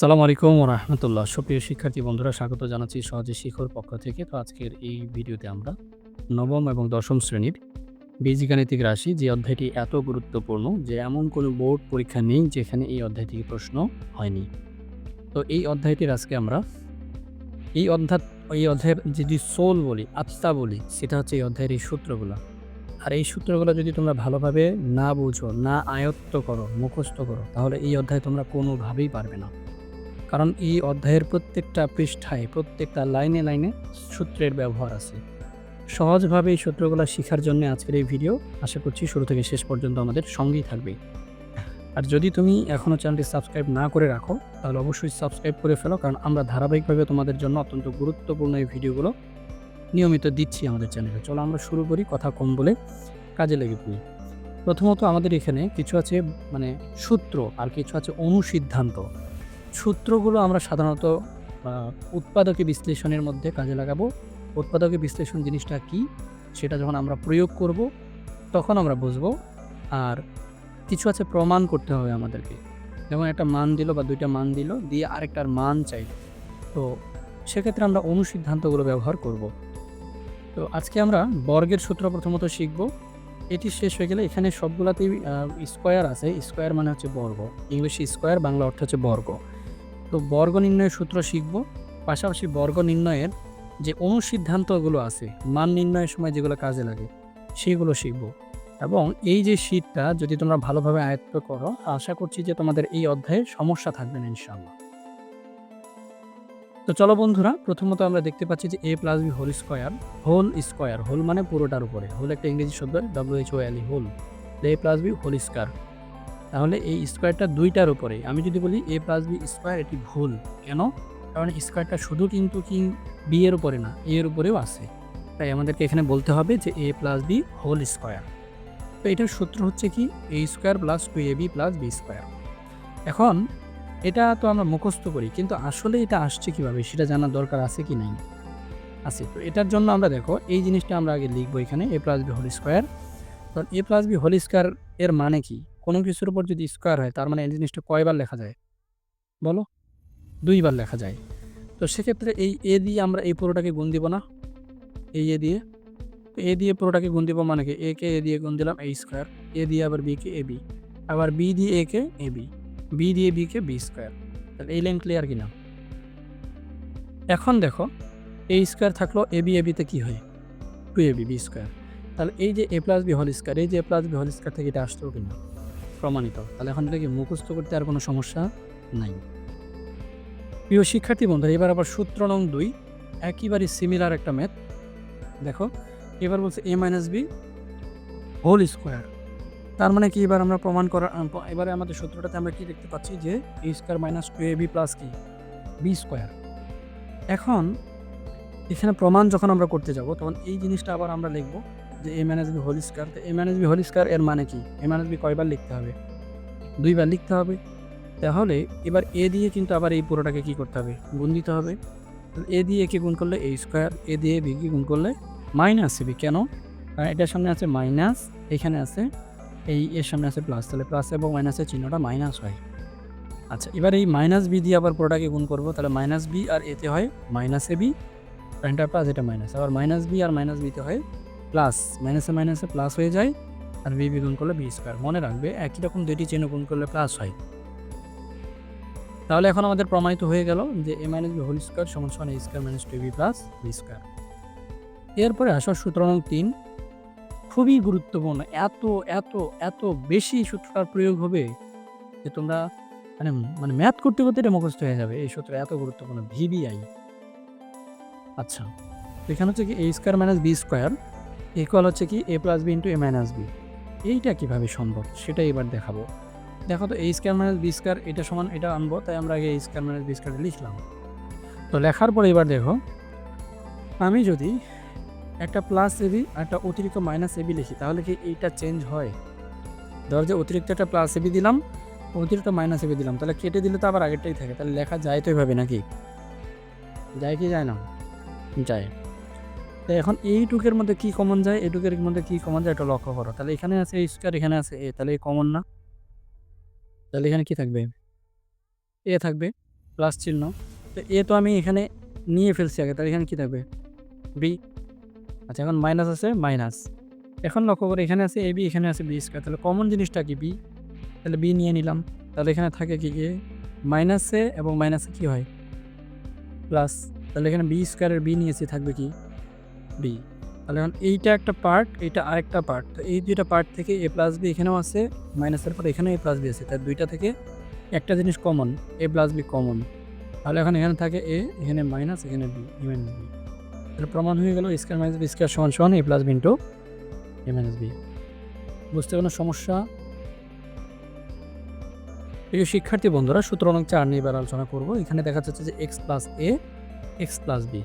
সালাম আলাইকুম রহমতুল্লাহ। সুপ্রিয় শিক্ষার্থী বন্ধুরা, স্বাগত জানাচ্ছি সহজে শিখর পক্ষ থেকে। তো আজকের এই ভিডিওতে আমরা নবম এবং দশম শ্রেণির বীজগাণিতিক রাশি যে অধ্যায়টি এত গুরুত্বপূর্ণ যে এমন কোনো বোর্ড পরীক্ষা নেই যেখানে এই অধ্যায় থেকে প্রশ্ন হয়নি। তো এই অধ্যায়টির আজকে আমরা এই অধ্যায়, এই অধ্যায়ের যদি সোল বলি, আত্মা বলি, সেটা হচ্ছে এই অধ্যায়ের এই সূত্রগুলো। আর এই সূত্রগুলো যদি তোমরা ভালোভাবে না বুঝো, না আয়ত্ত করো, মুখস্থ করো, তাহলে এই অধ্যায় তোমরা কোনোভাবেই পারবে না। কারণ এই অধ্যায়ের প্রত্যেকটা পৃষ্ঠায়, প্রত্যেকটা লাইনে লাইনে সূত্রের ব্যবহার আছে। সহজভাবে এই সূত্রগুলো শেখার জন্য আজকের এই ভিডিও আশা করছি শুরু থেকে শেষ পর্যন্ত আমাদের সঙ্গেই থাকবে। আর যদি তুমি এখনও চ্যানেলটি সাবস্ক্রাইব না করে রাখো, তাহলে অবশ্যই সাবস্ক্রাইব করে ফেলো, কারণ আমরা ধারাবাহিকভাবে তোমাদের জন্য অত্যন্ত গুরুত্বপূর্ণ এই ভিডিওগুলো নিয়মিত দিচ্ছি আমাদের চ্যানেলে। চলো আমরা শুরু করি কথা কম বলে কাজে লেগে পড়ি। প্রথমত আমাদের এখানে কিছু আছে মানে সূত্র আর কিছু আছে অনুসিদ্ধান্ত। সূত্রগুলো আমরা সাধারণত উৎপাদকে বিশ্লেষণের মধ্যে কাজে লাগাবো। উৎপাদকে বিশ্লেষণ জিনিসটা কি? সেটা যখন আমরা প্রয়োগ করব, তখন আমরা বুঝব। আর কিছু আছে প্রমাণ করতে হবে আমাদেরকে। যেমন একটা মান দিল বা দুইটা মান দিল, দিয়ে আরেকটার মান চাই তো সেক্ষেত্রে আমরা অনুসিদ্ধান্তগুলো ব্যবহার করব। তো আজকে আমরা বর্গের সূত্র প্রথমত শিখব। এটি শেষ হয়ে গেলে এখানে সবগুলাতেই স্কোয়ার আছে। স্কোয়ার মানে হচ্ছে বর্গ। ইংলিশে স্কোয়ার বাংলা অর্থ হচ্ছে বর্গ। তো বর্গ নির্ণয়ের সূত্র শিখব। পাশাপাশি বর্গ নির্ণয়ের যে অনুসিদ্ধান্তগুলো আছে, মান নির্ণয়ের সময় যেগুলো কাজে লাগে, সেগুলো শিখব। এবং এই যে শীটটা যদি তোমরা ভালোভাবে আয়ত্ত করো, আশা করছি যে তোমাদের এই অধ্যায়ে সমস্যা থাকবে না, ইনশাআল্লাহ। তো চলো বন্ধুরা, প্রথমত আমরা দেখতে পাচ্ছি যে A plus B whole square whole square whole মানে পুরোটার উপরে। হোল একটা ইংরেজি শব্দ W H O L whole A plus B whole square তাহলে এই স্কোয়ারটা দুইটার উপরে। আমি যদি বলি এ প্লাস বি স্কোয়ার, এটি ভুল। কেন? কারণ স্কোয়ারটা শুধু কিন্তু কি বি এর উপরে না, এ এর উপরেও আছে। তাই আমাদেরকে এখানে বলতে হবে যে A plus B whole square. তো এটার সূত্র হচ্ছে কি? A square plus two A B plus B square. এখন, এটা তো আমরা মুখস্থ করি, কিন্তু আসলে এটা আসছে কীভাবে সেটা জানার দরকার আছে কি নাই? আছে। তো এটার জন্য আমরা দেখো, এই জিনিসটা আমরা আগে লিখব এখানে, A plus B whole square. তখন A plus B whole square এর মানে কি? কোনো কিছুর উপর যদি স্কোয়ার হয়, তার মানে এই জিনিসটা কয়বার লেখা যায়? বলো। দুইবার লেখা যায়। তো সেক্ষেত্রে এই এ দিয়ে আমরা এই পুরোটাকে গুণ দিব না? এই এ দিয়ে। তো এ দিয়ে পুরোটাকে গুণ দিব মানে কি? এ কে এ দিয়ে গুণ দিলাম এই স্কোয়ার এ দিয়ে আবার বি কে এ বি আবার বি দিয়ে এ কে এ বি বি দিয়ে বি কে বি স্কোয়ার তাহলে এই লাইন ক্লিয়ার কিনা? এখন দেখো এ স্কোয়ার থাকল এ বি এ বিতে কী হয়? Two A B B square তাহলে এই যে A plus B whole square এই যে A plus B whole square থেকে এটা আসতো কিনা? প্রমাণিত। তাহলে এখন এটাকে মুখস্থ করতে আর কোনো সমস্যা নাই? প্রিয় শিক্ষার্থী বন্ধু এবার আবার সূত্র নং দুই, একেবারে সিমিলার একটা ম্যাথ দেখো, এবার বলছে A minus B whole square তার মানে কি? এবার আমরা প্রমাণ করার এবারে আমাদের সূত্রটাতে আমরা কি দেখতে পাচ্ছি যে A square minus two A B plus কি? বি স্কোয়ার এখন এখানে প্রমাণ যখন আমরা করতে যাব, তখন এই জিনিসটা আবার আমরা লিখব। যে A minus B whole square তো A minus B whole square এর মানে কি? এ মাইনাস বি কয়বার লিখতে হবে? দুইবার লিখতে হবে। তাহলে এবার এ দিয়ে কিন্তু আবার এই পুরোটাকে কি করতে হবে? গুণ দিতে হবে। এ দিয়ে একে গুণ করলে এ স্কোয়ার এ দিয়ে বি কে গুণ করলে মাইনাস বি কেন? কারণ এটার সামনে আছে মাইনাস এখানে আছে এই এর সামনে আছে প্লাস তাহলে প্লাস এবং মাইনাসের চিহ্নটা মাইনাস হয়। আচ্ছা এবার এই মাইনাস বি দিয়ে আবার পুরোটাকে গুণ করব। তাহলে মাইনাস বি আর এতে হয় মাইনাস এ বি এটা প্লাস এটা মাইনাস আবার মাইনাস বি আর মাইনাস বিতে হয় প্লাস মাইনাসে মাইনাসে প্লাস হয়ে যায় আর বি গুণ করলে বি স্কোয়ার মনে রাখবে, একই রকম দুইটি চিহ্ন গুণ করলে প্লাস হয়। তাহলে এখন আমাদের প্রমাণিত হয়ে গেল যে A minus B whole square সমান সমান A square minus two B plus B square এরপরে আসো সূত্র নং তিন। খুবই গুরুত্বপূর্ণ, এত এত এত বেশি সূত্রটার প্রয়োগ হবে যে তোমরা মানে মানে ম্যাথ করতে করতে এটা মুখস্থ হয়ে যাবে। এই সূত্র এত গুরুত্বপূর্ণ ভিবিআই আচ্ছা এখানে হচ্ছে কি A square minus B square equal হচ্ছে কি A plus B into A minus B এইটা কীভাবে সম্ভব? সেটা এবার দেখাবো। দেখো তো A square minus B square এটা সমান, এটা আনব, তাই আমরা আগে A square minus B square লিখলাম। তো লেখার পরে এবার দেখো, আমি যদি একটা প্লাস এবি একটা অতিরিক্ত মাইনাস এবি লিখি, তাহলে কি এইটা চেঞ্জ হয়? ধর যে অতিরিক্ত একটা প্লাস এবি দিলাম, অতিরিক্ত মাইনাস এবি দিলাম, তাহলে কেটে দিলে তো আবার আগেরটাই থাকে। তাহলে লেখা যায় তো এভাবে নাকি? যায় কি যায় না? যায়। তো এখন এইটুকের মধ্যে কি কমন যায়? এইটুকের মধ্যে কি কমন যায়? এটা লক্ষ্য করো। তাহলে এখানে আছে এই স্কোয়ার এখানে আছে এ তাহলে কমন না? তাহলে এখানে কি থাকবে? এ থাকবে প্লাস চিহ্ন। তো এ তো আমি এখানে নিয়ে ফেলছি আগে, তাহলে এখানে কী থাকবে? বি আচ্ছা এখন মাইনাস আছে মাইনাস এখন লক্ষ্য করে, এখানে আছে এ বি এখানে আছে বি স্কোয়ার তাহলে কমন জিনিসটা কি বি তাহলে বি নিয়ে নিলাম। তাহলে এখানে থাকে কি কি? মাইনাসে এবং মাইনাসে কি হয়? প্লাস তাহলে এখানে বি স্কোয়ারের বি নিয়েছি, থাকবে কি? বি। তাহলে এখন এইটা একটা পার্ট এইটা আরেকটা পার্ট তো এই দুইটা পার্ট থেকে এ প্লাস বি এখানেও আছে মাইনাসের পর এখানেও এ প্লাস বি আছে। তার দুইটা থেকে একটা জিনিস common A plus B common তাহলে এখন এখানে থাকে এ, এখানে মাইনাস এখানে বি, এ মাইনাস বি। তাহলে প্রমাণ হয়ে গেল স্কোয়ার মাইনাস বি স্কোয়ার সমান সমান, A plus B into A minus B বুঝতে কোনো সমস্যা? প্রিয় শিক্ষার্থী বন্ধুরা, সূত্র নং চার নিয়ে এবার আলোচনা করব। এখানে দেখা যাচ্ছে যে X plus A X plus B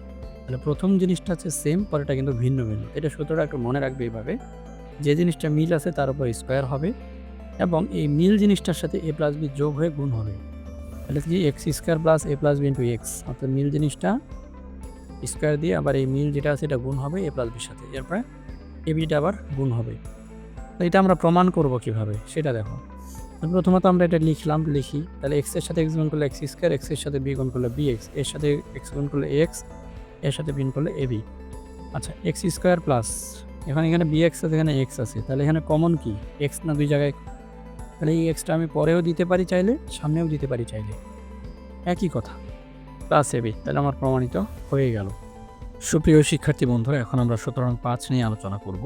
তাহলে প্রথম জিনিসটা হচ্ছে সেম পরেরটা কিন্তু ভিন্ন ভিন্ন। এটা সূত্রটা একটু মনে রাখবে এইভাবে। যে জিনিসটা মিল আছে তার উপর স্কোয়ার হবে এবং এই মিল জিনিসটার সাথে এ প্লাস বি যোগ হয়ে গুণ হবে। তাহলে কি X square plus A plus B into X অর্থাৎ মিল জিনিসটা স্কোয়ার দিয়ে আবার এই মিল যেটা আছে এটা গুণ হবে এ প্লাস বির সাথে। এরপরে এ বিটা আবার গুণ হবে। তো এটা আমরা প্রমাণ করব কীভাবে, সেটা দেখো। প্রথমত আমরা এটা লিখলাম, লিখি। তাহলে এক্সের সাথে এক্স গুণ করলে এক্স স্কোয়ার এক্সের সাথে বি গুণ করলে বি এক্সের সাথে এক্স গুণ করলে এক্স এর সাথে প্রিন্ট করলে এ বি আচ্ছা এক্স স্কোয়ার প্লাস এখানে এখানে বি এক্স আছে, এখানে এক্স আছে। তাহলে এখানে কমন কি? এক্স না দুই জায়গায়? তাহলে এই এক্সটা আমি পরেও দিতে পারি চাইলে, সামনেও দিতে পারি চাইলে। একই কথা। প্লাস এ বি তাহলে আমার প্রমাণিত হয়ে গেল। সুপ্রিয় শিক্ষার্থী বন্ধুরা, এখন আমরা সুতরাং পাঁচ নিয়ে আলোচনা করব,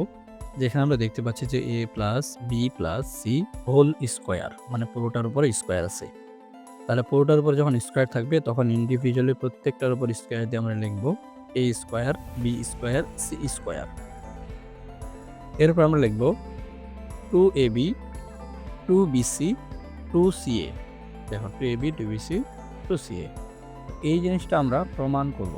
যেখানে আমরা দেখতে পাচ্ছি যে A plus B plus C whole square মানে পুরোটার উপরে স্কোয়ার আছে। তাহলে পুরোটার উপর যখন স্কোয়ার থাকবে, তখন ইন্ডিভিজুয়ালি প্রত্যেকটার উপর স্কোয়ার দিয়ে আমরা লিখব A square B square C square এরপর আমরা লিখব two A B two B C two C A দেখো two A B two B C two C A এই জিনিসটা আমরা প্রমাণ করব।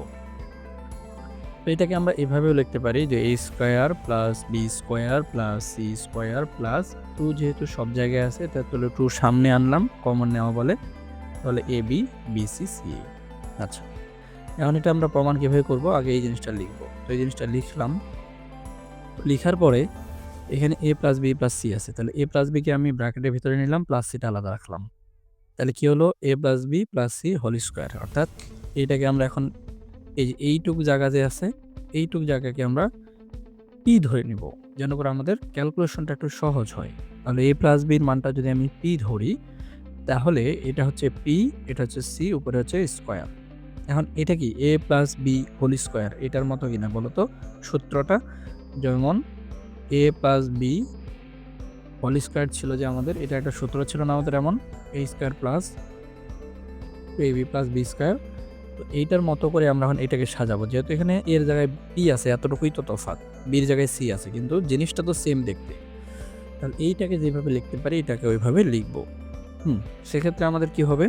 তো এটাকে আমরা এভাবেও লিখতে পারি যে A square plus B square plus C square plus two যেহেতু সব জায়গায় আছে তার তাহলে টু সামনে আনলাম কমন নেওয়া বলে। তাহলে এ বি বিসি সি আচ্ছা এখন এটা আমরা প্রমাণ কীভাবে করব? আগে এই জিনিসটা লিখব। তো এই জিনিসটা লিখলাম। লিখার পরে এখানে A plus B plus C আছে। তাহলে এ প্লাস বিকে আমি ব্র্যাকেটের ভিতরে নিলাম প্লাস সিটা আলাদা রাখলাম। তাহলে কি হলো? A plus B plus C whole square অর্থাৎ এইটাকে আমরা এখন এই এইটুকু জায়গা যে আছে, এইটুকু জায়গাকে আমরা পি ধরে নিব, যেন করে আমাদের ক্যালকুলেশনটা একটু সহজ হয়। তাহলে এ প্লাস বির মানটা যদি আমি পি ধরি তাহলে এটা হচ্ছে পি এটা হচ্ছে সি উপরে হচ্ছে স্কোয়ার এখন এটা কি? A plus B whole square এটার মতো কিনা বলো তো সূত্রটা যেমন A plus B whole square ছিল যে আমাদের, এটা একটা সূত্র ছিল না আমাদের এমন? A square plus A B plus B square তো এইটার মতো করে আমরা এখন এটাকে সাজাবো। যেহেতু এখানে এর জায়গায় বি আছে, এতটুকুই তো তফাৎ। বির জায়গায় সি আছে, কিন্তু জিনিসটা তো সেম দেখতে। তাহলে এইটাকে যেভাবে লিখতে পারি, এটাকে ওইভাবে লিখব। হুম, সেক্ষেত্রে আমাদের কি হবে?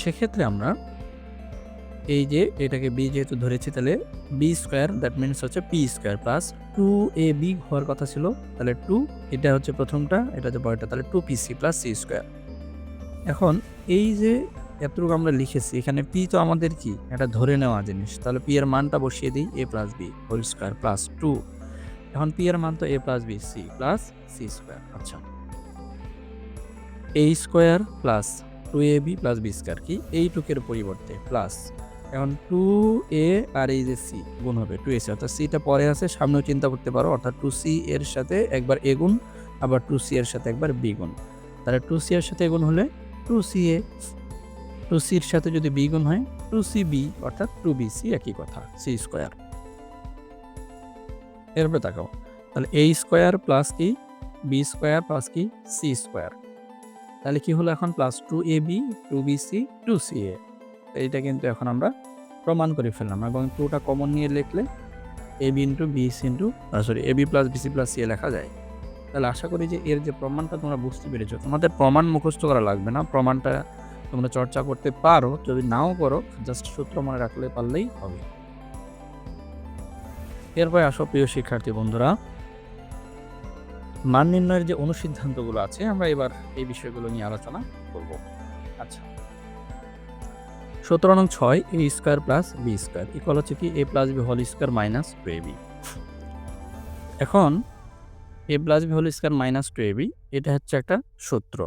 সেক্ষেত্রে আমরা এই যে এটাকে বি যেহেতু ধরেছি, তাহলে বি স্কোয়ার দ্যাট মিনস হচ্ছে P square plus two A B হওয়ার কথা ছিল, তাহলে টু এটা হচ্ছে প্রথমটা, এটা হচ্ছে পরেরটা, তাহলে two P C plus C square এখন এই যে এতটুকু আমরা লিখেছি, এখানে পি তো আমাদের কি? এটা ধরে নেওয়া জিনিস, তাহলে পি এর মানটা বসিয়ে দিই A plus B whole square plus two এখন পি এর মান তো A plus B C plus C square আচ্ছা। A square plus two A B plus B square কি? এইটুকের পরিবর্তে প্লাস এখন টু এ আর এই যে সি গুণ হবে টু এ সি অর্থাৎ সিটা পরে আছে, সামনেও চিন্তা করতে পারো, অর্থাৎ টু সি এর সাথে একবার এ গুণ, আবার টু সি এর সাথে একবার বি গুণ। তাহলে টু সি এর সাথে গুণ হলে টু সি এ টু সির সাথে যদি বি গুণ হয় টু সি বি অর্থাৎ টু বি সি একই কথা সি স্কোয়ার এরপরে তাকাও, তাহলে এ স্কোয়ার প্লাস কি? বি স্কোয়ার প্লাস কি? সি স্কোয়ার তাহলে কি হলো এখন? Plus two A B two B C two C A এইটা কিন্তু এখন আমরা প্রমাণ করে ফেললাম এবং টুটা কমন নিয়ে লিখলে A B into B C into sorry A B plus B C plus C A লেখা যায়। তাহলে আশা করি যে এর যে প্রমাণটা তোমরা বুঝতে পেরেছ। তোমাদের প্রমাণ মুখস্থ করা লাগবে না, প্রমাণটা তোমরা চর্চা করতে পারো, যদি নাও করো জাস্ট সূত্র মনে রাখলে পারলেই হবে। এরপরে আসো প্রিয় শিক্ষার্থী বন্ধুরা মান নির্ণয়ের যে অনুসিদ্ধান্তগুলো আছে, আমরা এবার এই বিষয়গুলো নিয়ে আলোচনা করব। আচ্ছা। সতেরো নং ছয়, A square plus B square equal হচ্ছে কি A plus B whole square minus two A B এখন A plus B whole square minus two A B এটা হচ্ছে একটা সূত্র।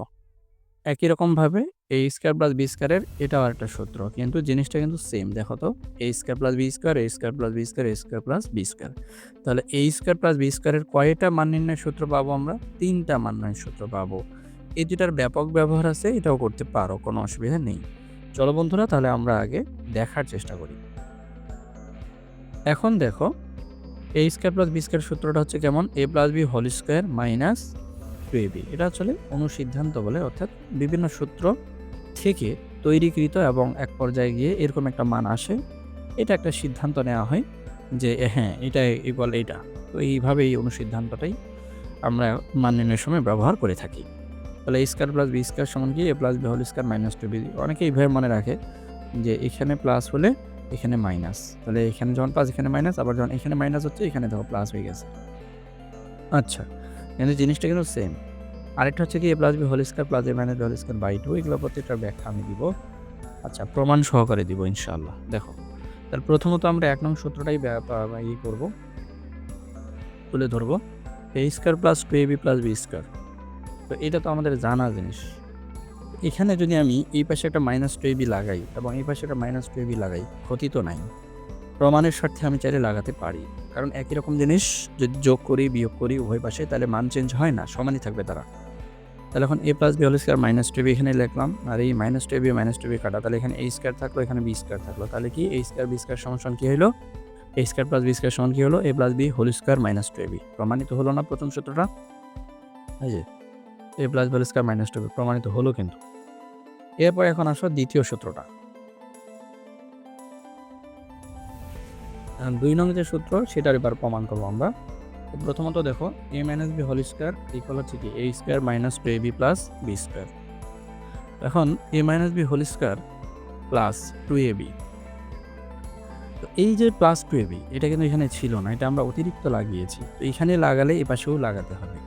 একই রকমভাবে এ স্কোয়ার প্লাস বি স্কোয়ারের এটাও একটা সূত্র, কিন্তু জিনিসটা কিন্তু সেম দেখো তো। A square plus B square A square plus B square A square plus B square তাহলে এ স্কোয়ার প্লাস বি স্কোয়ারের কয়টা মান নির্ণয় সূত্র পাবো আমরা? তিনটা মান নির্ণয় সূত্র পাবো। এই দুটার ব্যাপক ব্যবহার আছে, এটাও করতে পারো, কোনো অসুবিধা নেই। চলো বন্ধুরা, তাহলে আমরা আগে দেখার চেষ্টা করি। এখন দেখো A square plus B square সূত্রটা হচ্ছে কেমন? A plus B whole square minus two A B এটা আসলে অনুসিদ্ধান্ত বলে, অর্থাৎ বিভিন্ন সূত্র থেকে তৈরিকৃত এবং এক পর্যায়ে গিয়ে এরকম একটা মান আসে, এটা একটা সিদ্ধান্ত নেওয়া হয় যে হ্যাঁ এটা ইকুয়াল এইটা। তো এইভাবে এই অনুসিদ্ধান্তটাই আমরা মান নির্ণয়ের সময় ব্যবহার করে থাকি। তাহলে A square plus B square সমান কি? A plus B whole square minus two B অনেকে এইভাবে মনে রাখে যে, এখানে প্লাস হলে এখানে মাইনাস তাহলে এখানে যখন প্লাস এখানে মাইনাস আবার যখন এখানে মাইনাস হচ্ছে, এখানে দেখো প্লাস হয়ে গেছে। আচ্ছা কিন্তু জিনিসটা কিন্তু সেম আরেকটা হচ্ছে কি A plus B whole square plus A minus whole square by two এগুলো প্রত্যেকটার ব্যাখ্যা আমি দিব। আচ্ছা প্রমাণ সহকারে দিব ইনশাআল্লাহ, দেখো। তাহলে প্রথমত আমরা এক নং সূত্রটাই ই করব। তুলে ধরবো। A square plus two A B plus B square তো এটা তো আমাদের জানা জিনিস। এখানে যদি আমি এই পাশে একটা মাইনাস টু বি লাগাই এবং এই পাশে একটা মাইনাস টু বি লাগাই, ক্ষতি তো নাই। প্রমাণের স্বার্থে আমি চাইলে লাগাতে পারি। কারণ একই রকম জিনিস যদি যোগ করি, বিয়োগ করি, উভয় পাশে, তাহলে মান চেঞ্জ হয় না, সমানই থাকবে তারা। তাহলে এখন A plus B whole square minus two B এখানে লিখলাম। আর এই minus two B minus two B কাটা। তাহলে এখানে এই স্কোয়ার থাকল, এখানে বি স্কোয়ার থাকল। তাহলে কি? এই স্কোয়ার বি স্কোয়ার সমান কী হলো A square plus B square সমান কী হলো A plus B whole square minus two B প্রমাণিত হলো না প্রথম সূত্রটা? এই যে A plus B whole square minus two B প্রমাণিত হলো কিন্তু। এরপর এখন আসো দ্বিতীয় সূত্রটা। দুই নং যে সূত্র, সেটার এবার প্রমাণ করব আমরা। প্রথমত দেখো A minus B whole square equal হচ্ছে কি A square minus two A B plus B square এখন A minus B whole square plus two A B তো এই যে প্লাস টু এ বি এটা কিন্তু এখানে ছিল না, এটা আমরা অতিরিক্ত লাগিয়েছি। তো এখানে লাগালে এ পাশেও লাগাতে হবে।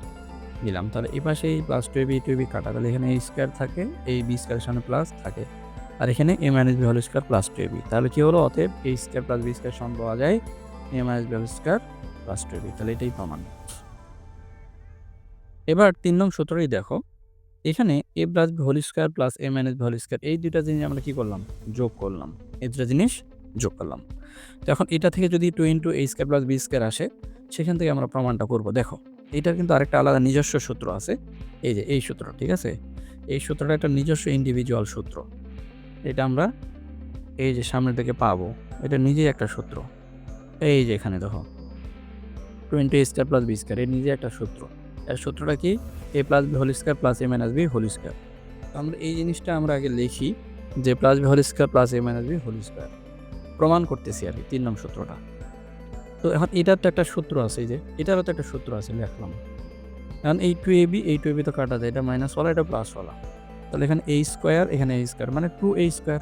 দিলাম তাহলে এই পাশে এই plus two A B two A B কাটা, তাহলে এখানে এই স্কোয়ার থাকে এই বি স্কোয়ারের সামনে প্লাস থাকে। আর এখানে A minus B whole square plus two A B তাহলে কি হলো? অতএব A square plus B square সমান পাওয়া যায় A minus B whole square plus two তাহলে এটাই প্রমাণ। এবার তিন নং সূত্রই দেখো। এখানে A plus B whole square plus A minus B whole square এই দুইটা জিনিস আমরা কি করলাম? যোগ করলাম। এই দুটা জিনিস যোগ করলাম। তো এখন এটা থেকে যদি two into A square plus B square আসে, সেখান থেকে আমরা প্রমাণটা করব। দেখো, এটার কিন্তু আরেকটা আলাদা নিজস্ব সূত্র আছে। এই যে, এই সূত্র, ঠিক আছে? এই সূত্রটা একটা নিজস্ব ইন্ডিভিজুয়াল সূত্র। এটা আমরা এই যে সামনের দিকে পাবো। এটা নিজেই একটা সূত্র। এই যে এখানে দেখো। Twenty square plus B square এর নিজে একটা সূত্র। এর সূত্রটা কি? A plus B whole square plus A minus B whole square আমরা এই জিনিসটা আমরা আগে লিখি যে plus B whole square plus A minus B whole square প্রমাণ করতেছি আর কি, তিন নং সূত্রটা। তো এখন এটার তো একটা সূত্র আছে যে, এটারও তো একটা সূত্র আছে, লিখলাম। এখন এই টু এ বি এই টু এ বি তো কাটা যায়, এটা মাইনাস ওলা এটা প্লাস ওলা তাহলে এখানে এ স্কোয়ার এখানে এ স্কোয়ার মানে টু এ স্কোয়ার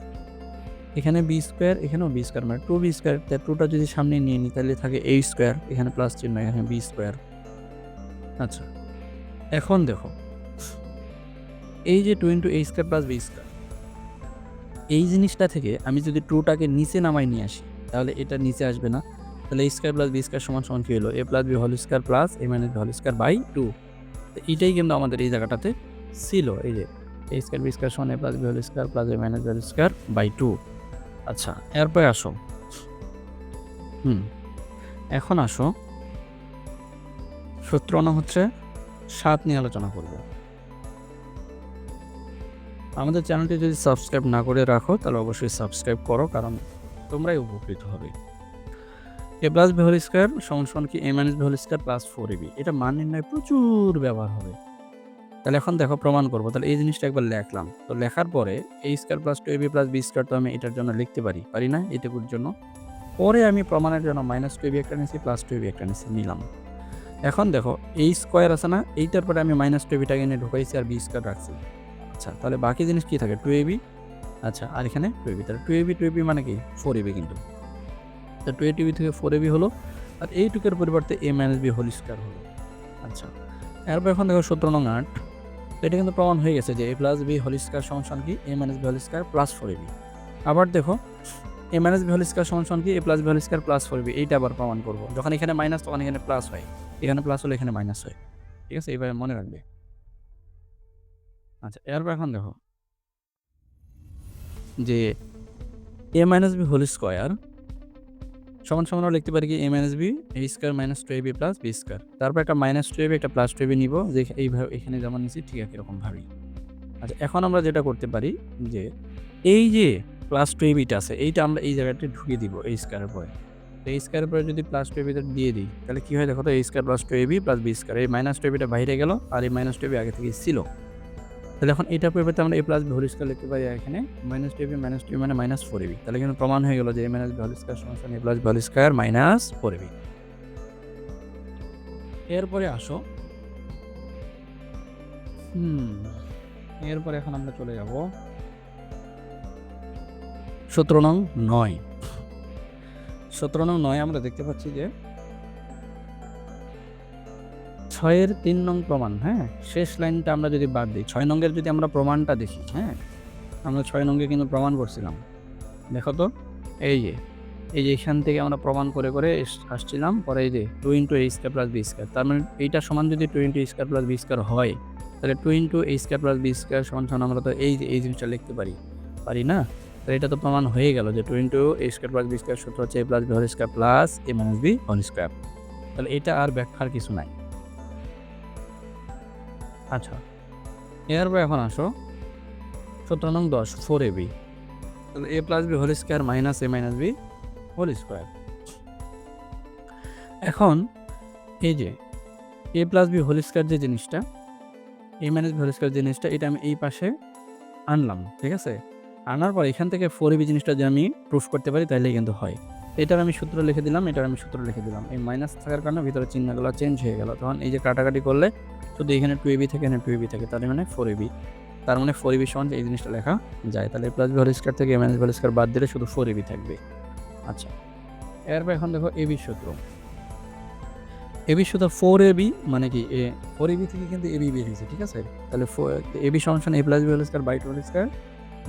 এখানে বি স্কোয়ার এখানেও বি স্কোয়ার মানে টু বি স্কোয়ার তাই টুটা যদি সামনে নিয়ে নিই, তাহলে থাকে এ স্কোয়ার এখানে প্লাস চিহ্ন, এখানে বি স্কোয়ার আচ্ছা এখন দেখো, এই যে two into A square plus B square এই জিনিসটা থেকে আমি যদি টুটাকে নিচে নামাই নিয়ে আসি, তাহলে এটা নিচে আসবে না। তাহলে A square plus B square সমান সমান কী হলো? A plus B whole square plus A minus B whole square by two তো এটাই কিন্তু আমাদের এই জায়গাটাতে ছিল, এই যে এ স্কোয়ার বি স্কোয়ার সমান A plus B whole square plus A minus B whole square by two আচ্ছা এরপরে আসো। হুম, এখন আসো। সূত্র না হচ্ছে সাত নিয়ে আলোচনা করব। আমাদের চ্যানেলটি যদি সাবস্ক্রাইব না করে রাখো, তাহলে অবশ্যই সাবস্ক্রাইব করো, কারণ তোমরাই উপকৃত হবে। A plus B whole square, সমান সমান কি A minus whole square plus four AB এটা মান নির্ণয় প্রচুর ব্যবহার হবে। তাহলে এখন দেখো প্রমাণ করব। তাহলে এই জিনিসটা একবার লেখলাম। তো লেখার পরে এই square plus two AB plus B square তো আমি এটার জন্য লিখতে পারি। পারি না এটুকুর জন্য। পরে আমি প্রমাণের জন্য মাইনাস টু এবি একটা নিয়েছি প্লাস টু এবি একটা নিয়েছি, নিলাম। এখন দেখো এই স্কোয়ার আছে না, এইটার পরে আমি মাইনাস টু এবিটাকে এনে ঢুকাইছি আর বি স্কোয়ার রাখছি। আচ্ছা তাহলে বাকি জিনিস কী থাকে? টু এবি আচ্ছা আর এখানে টু এবি তাহলে টু এবি টু এবি মানে কি? ফোর এবি কিন্তু। তো টু এটিভি থেকে ফোর এবি হলো, আর এইটুকের পরিবর্তে A minus B whole square হলো। আচ্ছা এরপর এখন দেখো সতেরো নং আট। এটা কিন্তু প্রমাণ হয়ে গেছে যে A plus B whole square সমান কি? A minus B whole square plus four A B আবার দেখো A minus B whole square সমান কি? A plus B whole square plus four B এইটা আবার প্রমাণ করব। যখন এখানে মাইনাস তখন এখানে প্লাস হয়। এখানে প্লাস হলে এখানে মাইনাস হয়। ঠিক আছে? এইভাবে মনে রাখবে। আচ্ছা এরপর এখন দেখো যে A minus B whole square সমান সমান আমরা লিখতে পারি কি A minus B A square minus two A B plus B square তারপর একটা মাইনাস টু এ বি একটা প্লাস টু এ বি নিব, যে এইভাবে এখানে যেমন নিচ্ছি ঠিক একই রকমভাবেই। আচ্ছা এখন আমরা যেটা করতে পারি, যে এই যে প্লাস টু এ বিটা আছে, এইটা আমরা এই জায়গাটা ঢুকিয়ে দিব এই স্কোয়ারের পরে। তো এই স্কোয়ারের পরে যদি প্লাস টু এ বিটা দিয়ে দিই, তাহলে কী হয় দেখো তো এই square plus two A B plus B square এই মাইনাস টু এ বিটা বাইরে গেল, আর এই মাইনাস টু এ বি আগে থেকে ছিল। তাহলে এখন এটা পরিবর্তে আমরা A plus B whole square লিখতে পারি এখানে। Minus two B minus two মানে মাইনাস ফোর এবি তাহলে কিন্তু প্রমাণ হয়ে গেল যে A minus B whole square সমান A plus B whole square minus four A B এরপরে আসো। হুম, এরপরে এখন আমরা চলে যাব। সতেরো নং নয়। সতেরো নং নয় আমরা দেখতে পাচ্ছি যে ছয়ের তিন নং প্রমাণ হ্যাঁ? শেষ লাইনটা আমরা যদি বাদ দিই, ছয় নঙ্গের যদি আমরা প্রমাণটা দেখি হ্যাঁ? আমরা ছয় নঙ্গে কিন্তু প্রমাণ করছিলাম। দেখো তো, এই যে এই যে এখান থেকে আমরা প্রমাণ করে করে আসছিলাম, পরে এই যে two into A square plus B square তার মানে এইটা সমান যদি two into square plus B square হয়, তাহলে two into A square plus B square সমান সমান আমরা তো এই যে এই জিনিসটা লিখতে পারি পারি না? তাহলে এটা তো প্রমাণ হয়ে গেল যে two into A square plus B square সূত্র হচ্ছে A plus B whole square plus A minus B whole square তাহলে এটা আর ব্যাখ্যার কিছু নাই। আচ্ছা। এরপর এখন আসো। সতেরো নং দশ four A B A plus B whole square minus A minus B whole square এখন এই যে A plus B whole square যে জিনিসটা A minus B whole square জিনিসটা, এটা আমি এই পাশে আনলাম, ঠিক আছে? আনার পর এখান থেকে ফোর এবি জিনিসটা যে আমি প্রুফ করতে পারি তাইলে কিন্তু হয়। এটার আমি সূত্র লিখে দিলাম এটার আমি সূত্র লিখে দিলাম এই মাইনাস থাকার কারণে ভিতরে চিহ্নগুলো চেঞ্জ হয়ে গেল তখন এই যে কাটাকাটি করলে শুধু এখানে টু এবি থাকে এখানে টু এবি থাকে তার মানে ফোর এবি তার মানে ফোর এবি সমান এই জিনিসটা লেখা যায় তাহলে প্লাস হোল স্কোয়ার থেকে মাইনাস হোল স্কোয়ার বাদ দিলে শুধু ফোর এবি থাকবে আচ্ছা এরপর এখন দেখো এবি সূত্র এবি সূত্র ফোর এবি মানে কি এ ফোর এবি থেকে কিন্তু এবি বের হয়েছে ঠিক আছে তাহলে এবি সমান A plus whole square by two square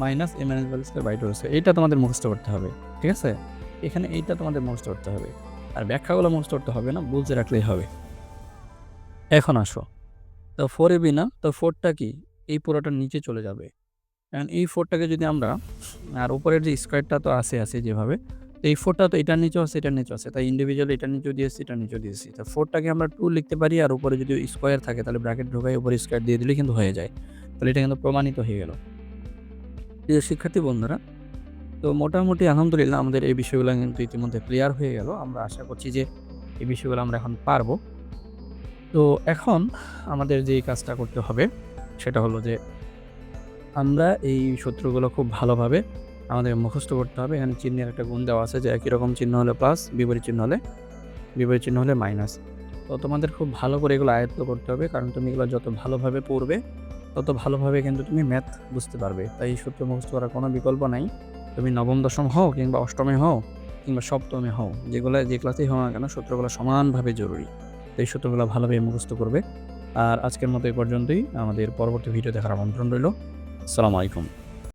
minus A minus whole square by two square এইটা তোমাদের মুখস্থ করতে হবে ঠিক আছে এখানে এইটা তোমাদের মুখস্থ করতে হবে। আর ব্যাখ্যাগুলো মুখস্থ করতে হবে না বুঝতে রাখলেই হবে। এখন আসো। তো ফোর এবি না? তো ফোরটা কি? এই পুরোটা নিচে চলে যাবে। কারণ এই ফোরটাকে যদি আমরা, আর উপরের যে স্কোয়ারটা তো আছে আছে যেভাবে, তো এই ফোরটা তো এটার নিচেও আছে, এটার নিচেও আছে। তাই ইন্ডিভিজুয়াল এটার নিচেও দিয়েছি, এটার নিচেও দিয়েছি। তো ফোরটাকে আমরা টু লিখতে পারি, আর উপরে যদি স্কোয়ার থাকে, তাহলে ব্র্যাকেট ঢোকাই উপরে স্কোয়ার দিয়ে দিলে কিন্তু হয়ে যায়। তাহলে এটা কিন্তু প্রমাণিত হয়ে গেল। প্রিয় শিক্ষার্থী বন্ধুরা তো মোটামুটি আলহামদুলিল্লাহ আমাদের এই বিষয়গুলো কিন্তু ইতিমধ্যে ক্লিয়ার হয়ে গেল। আমরা আশা করছি যে এই বিষয়গুলো আমরা এখন পারব। তো এখন আমাদের যে কাজটা করতে হবে, সেটা হলো যে আমরা এই সূত্রগুলো খুব ভালোভাবে আমাদের মুখস্থ করতে হবে। এখানে চিহ্নের একটা গুণ দেওয়া আছে যে একই রকম চিহ্ন হলে প্লাস বিপরীত চিহ্ন হলে, বিপরীত চিহ্ন হলে মাইনাস তো তোমাদের খুব ভালো করে এগুলো আয়ত্ত করতে হবে, কারণ তুমি এগুলো যত ভালোভাবে পড়বে, তত ভালোভাবে কিন্তু তুমি ম্যাথ বুঝতে পারবে। তাই এই সূত্র মুখস্থ করার কোনো বিকল্প নাই। তুমি নবম, দশম হও কিংবা অষ্টমে হও কিংবা সপ্তমে হও, যেগুলো যে ক্লাসেই হও না কেন, সূত্রগুলো সমানভাবে জরুরি। তো এই সূত্রগুলো ভালোভাবে মুখস্থ করবে। আর আজকের মতো এই পর্যন্তই। আমাদের পরবর্তী ভিডিও দেখার আমন্ত্রণ রইল। আসসালামু আলাইকুম।